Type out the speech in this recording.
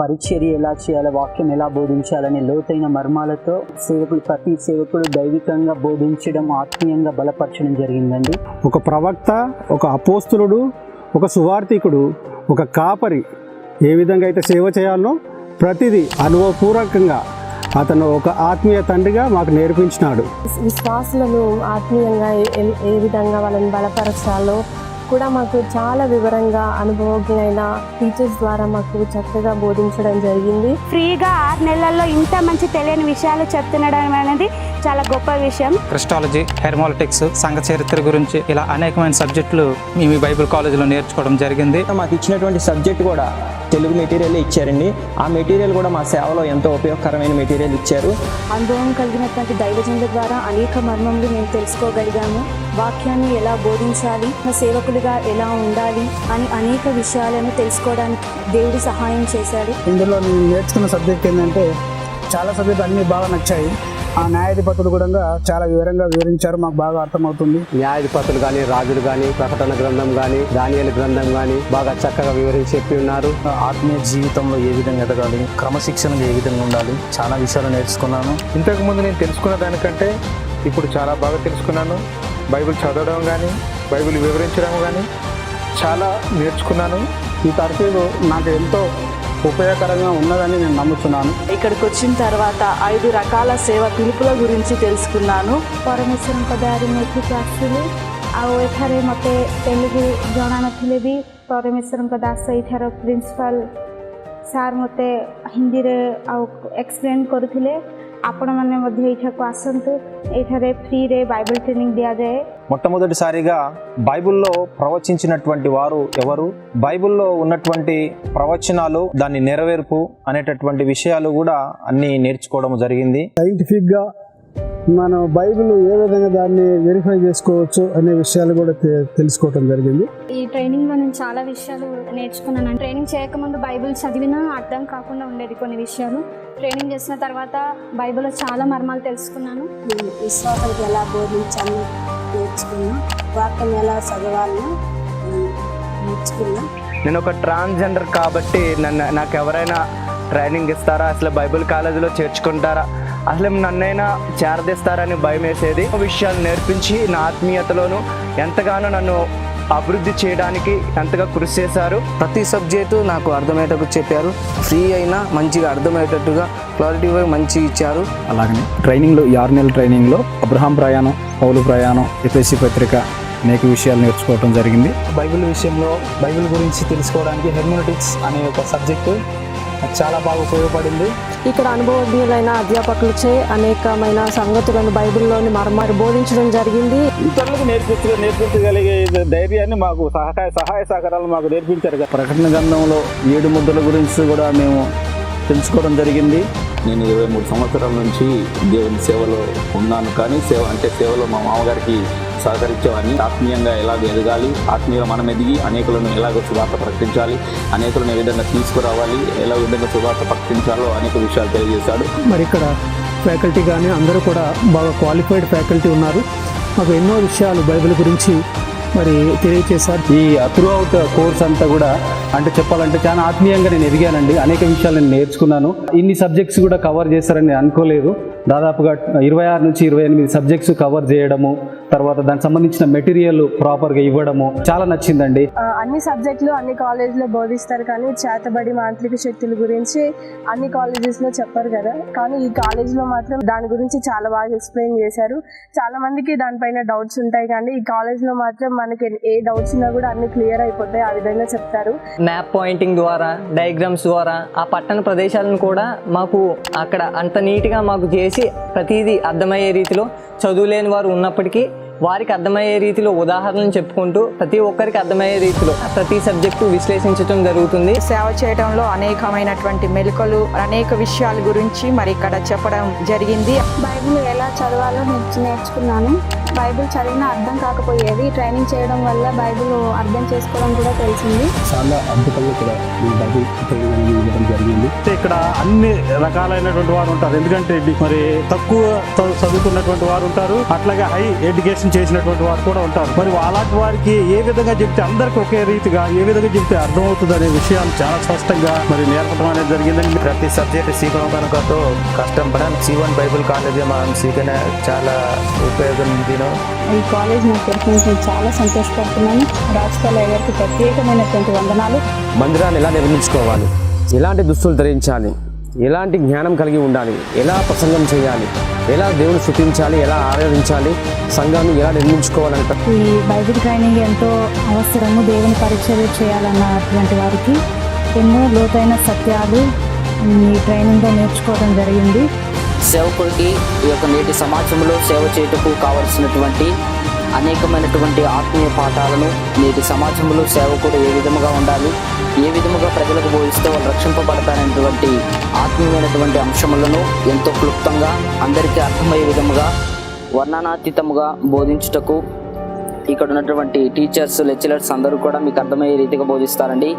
పరిచర్య ఎలా చేయాలి? వాక్యం ఎలా బోధించాలనే లోతైన మర్మాలతో సేవకుడు ప్రతి సేవకుడు దైవికంగా బోధించడం ఆత్మీయంగా బలపరచడం జరిగిందండి. ఒక ప్రవక్త ఒక అపోస్తులుడు ఒక సువార్థికుడు ఒక కాపరి ఏ విధంగా అయితే సేవ చేయాలో ప్రతిదీ అనుభవపూర్వకంగా అతను ఒక ఆత్మీయ తండ్రిగా మాకు నేర్పించినాడు. విశ్వాసులను ఆత్మీయంగా ఏ- ఏ విధంగా వాళ్ళని బలపరచాలో కూడా మాకు చాలా వివరంగా అనుభవజ్ఞులైన టీచర్స్ ద్వారా మాకు చక్కగా బోధించడం జరిగింది. ఫ్రీగా ఆరు నెలల్లో ఇంత మంచి తెలియని విషయాలు చెప్తుండడం అనేది చాలా గొప్ప విషయం. క్రిస్టాలజీ హెర్మాలిటిక్స్ సంఘ చరిత్ర గురించి ఇలా అనేకమైన సబ్జెక్టులు మేము ఈ బైబిల్ కాలేజీలో నేర్చుకోవడం జరిగింది. మాకు ఇచ్చినటువంటి సబ్జెక్ట్ కూడా తెలుగు మెటీరియల్ ఇచ్చారండి. ఆ మెటీరియల్ కూడా మా సేవలో ఎంతో ఉపయోగకరమైన మెటీరియల్ ఇచ్చారు. అనుభవం కలిగినటువంటి దైవజనుల ద్వారా అనేక మర్మములు మేము తెలుసుకోగలిగాము. వాక్యాన్ని ఎలా బోధించాలి మన సేవకులుగా ఎలా ఉండాలి అని అనేక విషయాలను తెలుసుకోవడానికి దేవుడు సహాయం చేశాడు. ఇందులో నేను నేర్చుకున్న సబ్జెక్ట్ ఏంటంటే చాలా సబ్జెక్ట్ అన్నీ బాగా నచ్చాయి. ఆ న్యాయాధిపతులు కూడా చాలా వివరంగా వివరించారు. మాకు బాగా అర్థమవుతుంది. న్యాయాధిపతులు కానీ రాజులు కానీ ప్రకటన గ్రంథం కానీ దానియల గ్రంథం కానీ బాగా చక్కగా వివరించి చెప్పి ఉన్నారు. ఆత్మీయ జీవితంలో ఏ విధంగా ఎదగాలి క్రమశిక్షణగా ఏ విధంగా ఉండాలి చాలా విషయాలు నేర్చుకున్నాను. ఇంతకు ముందు నేను తెలుసుకున్న దానికంటే ఇప్పుడు చాలా బాగా తెలుసుకున్నాను. బైబిల్ చదవడం కానీ బైబిల్ వివరించడం కానీ చాలా నేర్చుకున్నాను. ఈ తరఫీదు నాకు ఎంతో ఉపయోగకరంగా ఉన్నదని నేను నమ్ముతున్నాను ఇక్కడికి వచ్చిన తర్వాత ఐదు రకాల సేవ పిలుపుల గురించి తెలుసుకున్నాను ପରମେଶ୍ୱରଙ୍କ ଦୟାରୁ ନେତୃତ୍ୱ ଆସିଲି ଆଉ ଏଠାରେ ମୋତେ ତେଲୁଗୁ ଜଣାନଥିଲେ ବି ପରମେଶ୍ୱରଙ୍କ ଦାସ ଏଇଠାର ପ୍ରିନ୍ସିପାଲ୍ ସାର୍ ମୋତେ ହିନ୍ଦୀରେ ଆଉ ଏକ୍ସପ୍ଲେନ୍ କରୁଥିଲେ ଆପଣମାନେ ମଧ୍ୟ ଏଇଠାକୁ ଆସନ୍ତୁ ଏଇଠାରେ ଫ୍ରିରେ ବାଇବଲ୍ ଟ୍ରେନିଂ ଦିଆଯାଏ మొట్టమొదటిసారిగా బైబిల్లో ప్రవచించినటువంటి వారు ఎవరు బైబిల్లో ఉన్నటువంటి ప్రవచనాలు దాని నెరవేర్పు అనేటటువంటి విషయాలు కూడా అన్ని నేర్చుకోవడం జరిగింది సైంటిఫిక్గా మనం బైబిల్ ఏ విధంగా దాన్ని వెరిఫై చేసుకోవచ్చు అనే విషయాలు కూడా తెలుసుకోవటం జరిగింది. ఈ ట్రైనింగ్లో నేను చాలా విషయాలు నేర్చుకున్నాను ట్రైనింగ్ చేయకముందు బైబిల్ చదివినా అర్థం కాకుండా ఉండేది కొన్ని విషయాలు. ట్రైనింగ్ చేసిన తర్వాత బైబిల్లో చాలా మర్మాలు తెలుసుకున్నాను. విశ్వాసానికి ఎలా బోధించాలో నేర్చుకున్నాం వాక్యం ఎలా చదవాలో నేర్చుకున్నాం. నేను ఒక ట్రాన్స్జెండర్ కాబట్టి నన్ను నాకు ఎవరైనా ట్రైనింగ్ ఇస్తారా? అసలు బైబిల్ కాలేజీలో చేర్చుకుంటారా? అసలు నన్నైనా చేరదీస్తారని భయం వేసేది విషయాలు నేర్పించి నా ఆత్మీయతలోను ఎంతగానో నన్ను అభివృద్ధి చేయడానికి ఎంతగా కృషి చేశారు. ప్రతి సబ్జెక్టు నాకు అర్థమయ్యేటట్టు చెప్పారు. ఫ్రీ అయినా మంచిగా అర్థమయ్యేటట్టుగా క్వాలిటీ మంచి ఇచ్చారు. అలాగనే ట్రైనింగ్లో ఈ ఆరు నెలల ట్రైనింగ్లో అబ్రహాం ప్రయాణం పౌలు ప్రయాణం ఎపిఎస్సి పత్రిక అనేక విషయాలు నేర్చుకోవడం జరిగింది. బైబిల్ విషయంలో బైబిల్ గురించి తెలుసుకోవడానికి హెర్మాలిటిక్స్ అనే ఒక సబ్జెక్టు చాలా బాగా ఉపయోగపడింది. ఇక్కడ అనుభవజ్ఞులైన అధ్యాపకులచే అనేకమైన సంగతులను బైబిల్లోని మర్మారు బోధించడం జరిగింది. ఇతరులకు నేర్పించ నేర్పించగలిగే ధైర్యాన్ని మాకు సహాయ సహాయ సహకారాలు మాకు నేర్పించారు కదా. ప్రకటన గ్రంథంలో ఏడు ముద్దల గురించి కూడా మేము తెలుసుకోవడం జరిగింది. నేను ఇరవై మూడు సంవత్సరాల నుంచి దేవుని సేవలో ఉన్నాను. కానీ సేవ అంటే సేవలో మా మామగారికి సహకరించేవాడిని ఆత్మీయంగా ఎలాగ ఎదగాలి ఆత్మీయంగా మనం ఎదిగి అనేకులను ఎలాగో శుభార్త ప్రకటించాలి అనేకులను ఏ విధంగా తీసుకురావాలి ఎలా విధంగా శుభార్త ప్రకటించాలో అనేక విషయాలు తెలియజేశాడు. మరి ఇక్కడ ఫ్యాకల్టీ కానీ అందరూ కూడా బాగా క్వాలిఫైడ్ ఫ్యాకల్టీ ఉన్నారు. మాకు ఎన్నో విషయాలు బైబిల్ గురించి మరి తెలియచేశారు. ఈ త్రూ అవుట్ కోర్స్ అంతా కూడా అంటే చెప్పాలంటే చాలా ఆత్మీయంగా నేను ఎదిగానండి. అనేక విషయాలు నేను నేర్చుకున్నాను. ఇన్ని సబ్జెక్ట్స్ కూడా కవర్ చేశారని నేను అనుకోలేదు. దాదాపుగా ఇరవై ఆరు నుంచి ఇరవై ఎనిమిది సబ్జెక్ట్స్ కవర్ చేయడము తర్వాత దానికి సంబంధించిన మెటీరియల్ ప్రాపర్గా ఇవ్వడము చాలా నచ్చిందండి. అన్ని సబ్జెక్టులు అన్ని కాలేజీలో బోధిస్తారు కానీ చేతబడి మాంత్రిక శక్తుల గురించి అన్ని కాలేజెస్లో చెప్పరు కదా. కానీ ఈ కాలేజీలో మాత్రం దాని గురించి చాలా బాగా ఎక్స్ప్లెయిన్ చేశారు. చాలా మందికి దానిపైన డౌట్స్ ఉంటాయి కానీ ఈ కాలేజీలో మాత్రం మనకి ఏ డౌట్స్ ఉన్నా కూడా అన్ని క్లియర్ అయిపోతాయి ఆ విధంగా చెప్తారు. మ్యాప్ పాయింటింగ్ ద్వారా డయాగ్రామ్స్ ద్వారా ఆ పట్టణ ప్రదేశాలను కూడా మాకు అక్కడ అంత నీట్గా మాకు చేసి ప్రతిదీ అర్థమయ్యే రీతిలో చదువులేని వారు ఉన్నప్పటికీ వారికి అర్థమయ్యే రీతిలో ఉదాహరణలు చెప్పుకుంటూ ప్రతి ఒక్కరికి అర్థమయ్యే రీతిలో ప్రతి సబ్జెక్టు విశ్లేషించడం జరుగుతుంది. సేవ చేయడంలో అనేకమైనటువంటి మెలకులు అనేక విషయాల గురించి మరి ఇక్కడ చెప్పడం జరిగింది. బైబిల్ ఎలా చదవాలో నేర్చు నేర్చుకున్నాను. బైబిల్ చదివినా అర్థం కాకపోయేది ట్రైనింగ్ చేయడం వల్ల బైబిల్ అర్థం చేసుకోవడం కూడా తెలిసింది. చాలా అద్భుతంగా ఇక్కడ బైబిల్ ట్రైనింగ్ అనేది ఇవ్వడం జరిగింది. ఇక్కడ అన్ని రకాలైనటువంటి వారు ఉంటారు. ఎందుకంటే మరి తక్కువ చదువుకున్నటువంటి వారు ఉంటారు. అట్లాగే హై ఎడ్యుకేషన్ చేసినటువంటి వారు కూడా ఉంటారు. మరి అలాంటి వారికి ఏ విధంగా చెప్తే అందరికి ఒకే రీతిగా ఏ విధంగా చెప్తే అర్థమవుతుంది అనే విషయాలు చాలా స్పష్టంగా మరి నేర్పడం అనేది జరిగిందండి. ప్రతి సబ్జెక్ట్ సీఖడం కనుకతో కష్టం పడని సీవన్ బైబుల్ కాలేజ్ మనం సీఖనే చాలా ఉపయోగం దీని ఈ కాలేజ్ నాకు దొరికినందుకు నేను చాలా సంతోషపడుతున్నాను. రాజకీయ గారికి ప్రత్యేకమైనటువంటి వందనాలు. మందిరాన్ని ఎలా నిర్మించుకోవాలి? ఎలాంటి దుస్తులు ధరించాలి? ఎలాంటి జ్ఞానం కలిగి ఉండాలి? ఎలా ప్రసంగం చేయాలి? ఎలా దేవుని స్థుతించాలి? ఎలా ఆరాధించాలి? సంఘాన్ని ఎలా నిర్మించుకోవాలంట ఈ బైబిల్ ట్రైనింగ్ ఎంతో అవసరము దేవుని పరిచర్య చేయాలన్నటువంటి వారికి. ఎన్నో లోతైన సత్యాలు ఈ ట్రైనింగ్లో నేర్చుకోవడం జరిగింది. సేవకుడికి ఈ యొక్క నేటి సమాజంలో సేవ చేయుటకు కావలసినటువంటి అనేకమైనటువంటి ఆత్మీయ పాఠాలను నేటి సమాజంలో సేవకుడు ఏ విధముగా ఉండాలి ఏ విధముగా ప్రజలకు బోధిస్తే వాళ్ళు రక్షింపబడతారనేటువంటి ఆత్మీయమైనటువంటి అంశములను ఎంతో క్లుప్తంగా అందరికీ అర్థమయ్యే విధముగా వర్ణనాతీతముగా బోధించుటకు ఇక్కడ ఉన్నటువంటి టీచర్స్ లెక్చరర్స్ అందరూ కూడా మీకు అర్థమయ్యే రీతిగా బోధిస్తారండి.